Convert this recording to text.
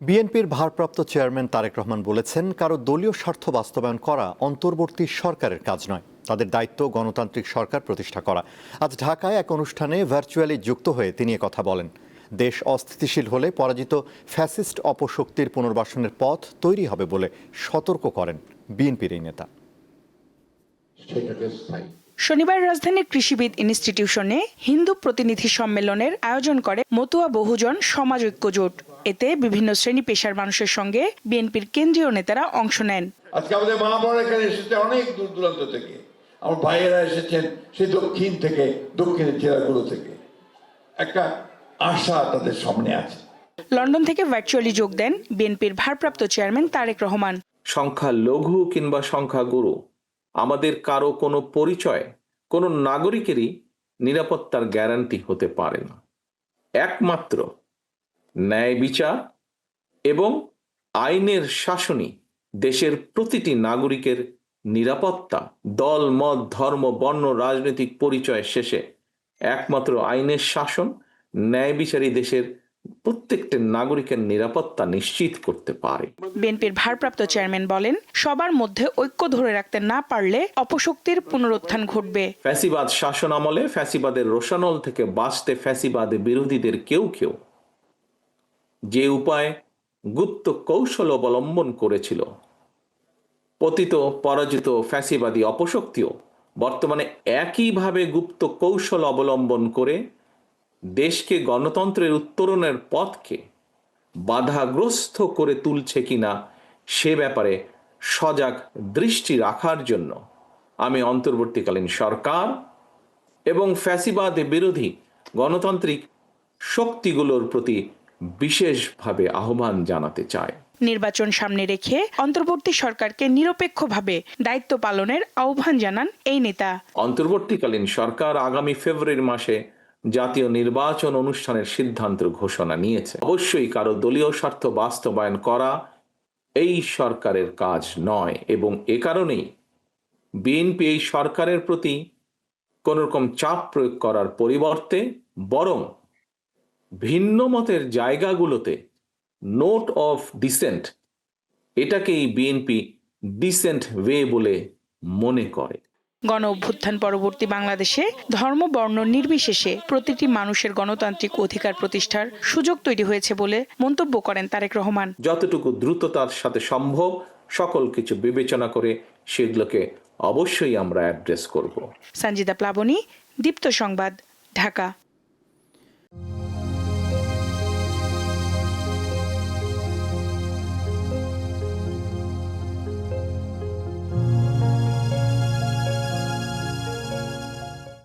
বিএনপির ভারপ্রাপ্ত চেয়ারম্যান তারেক রহমান বলেছেন, কারও দলীয় স্বার্থ বাস্তবায়ন করা অন্তর্বর্তী সরকারের কাজ নয়। তাদের দায়িত্ব গণতান্ত্রিক সরকার প্রতিষ্ঠা করা। আজ ঢাকায় এক অনুষ্ঠানে ভার্চুয়ালি যুক্ত হয়ে তিনি কথা বলেন। দেশ অস্থিতিশীল হলে পরাজিত ফ্যাসিস্ট অপশক্তির পুনর্বাসনের পথ তৈরি হবে বলে সতর্ক করেন বিএনপির এই নেতা। শনিবার রাজধানীর কৃষিবিদ ইনস্টিটিউশনে হিন্দু প্রতিনিধি সম্মেলনের আয়োজন করে মতুয়া বহুজন সমাজ ঐক্য জোট এতে বিভিন্ন শ্রেণি পেশার মানুষের সঙ্গে বিএনপির কেন্দ্রীয় নেতারা অংশ নেন। আজকে আমাদের মা বোনেরা এখানে এসেছে অনেক দূর দূরান্ত থেকে। আমার ভাইয়েরা এসেছেন সে দক্ষিণ থেকে দক্ষিণের জেলাগুলো থেকে। একটা আশা তাদের সামনে আছে। লন্ডন থেকে ভার্চুয়ালি যোগ দেন বিএনপির ভারপ্রাপ্ত চেয়ারম্যান তারেক রহমান। সংখ্যা লঘু কিংবা সংখ্যা গুরু। আমাদের কারও কোনো পরিচয় কোনো নাগরিকেরই নিরাপত্তার গ্যারান্টি হতে পারে না। একমাত্র ন্যায় বিচার এবং আইনের শাসনই দেশের প্রতিটি নাগরিকের নিরাপত্তা দল মত ধর্ম বর্ণ রাজনৈতিক পরিচয় শেষে একমাত্র আইনের শাসন ন্যায় বিচারী দেশের প্রত্যেকটা নাগরিকের নিরাপত্তা নিশ্চিত করতে পারে। বিএনপির ভারপ্রাপ্ত চেয়ারম্যান বলেন সবার মধ্যে ঐক্য ধরে রাখতে না পারলে অপশক্তির পুনরুত্থান ঘটবে। ফ্যাসিবাদ শাসন আমলে ফ্যাসিবাদের রোশানল থেকে বাঁচতে ফ্যাসিবাদ বিরোধীদের কেউ কেউ যে উপায় গুপ্ত কৌশল অবলম্বন করেছিল। পতিত, পরাজিত, ফ্যাসিবাদী অপশক্তিও বর্তমানে একইভাবে গুপ্ত কৌশল অবলম্বন করে দেশকে গণতন্ত্রের উত্তরণের পথকে বাধাগ্রস্ত করে তুলছে কিনা সে ব্যাপারে সজাগ দৃষ্টি রাখার জন্য আমি অন্তর্বর্তীকালীন সরকার এবং ফ্যাসিবাদ বিরোধী গণতান্ত্রিক শক্তিগুলোর প্রতি বিশেষভাবে আহ্বান জানাতে চায়। নির্বাচন সামনে রেখে অন্তর্বর্তী সরকারকে নিরপেক্ষভাবে দায়িত্ব পালনের আহ্বান জানান এই নেতা। অন্তর্বর্তীকালীন সরকার আগামী ফেব্রুয়ারি মাসে জাতীয় নির্বাচন অনুষ্ঠানের সিদ্ধান্ত ঘোষণা নিয়েছে। অবশ্যই কারও দলীয় স্বার্থ বাস্তবায়ন করা এই সরকারের কাজ নয় এবং এ কারণেই বিএনপি এই সরকারের প্রতি কোন রকম চাপ প্রয়োগ করার পরিবর্তে বরং ভিন্ন মতের জায়গাগুলোতে নোট অফ ডিসেন্ট এটাকেই বিএনপি ডিসেন্ট ওয়ে বলে মনে করে। গণ অভ্যুত্থান পরবর্তী বাংলাদেশে ধর্ম বর্ণ নির্বিশেষে প্রতিটি মানুষের গণতান্ত্রিক অধিকার প্রতিষ্ঠার সুযোগ তৈরি হয়েছে বলে মন্তব্য করেন তারেক রহমান। যতটুকু দ্রুততার সাথে সম্ভব সকল কিছু বিবেচনা করে সেগুলোকে অবশ্যই আমরা অ্যাড্রেস করব। সঞ্জিদা প্লাবনী দীপ্ত সংবাদ ঢাকা।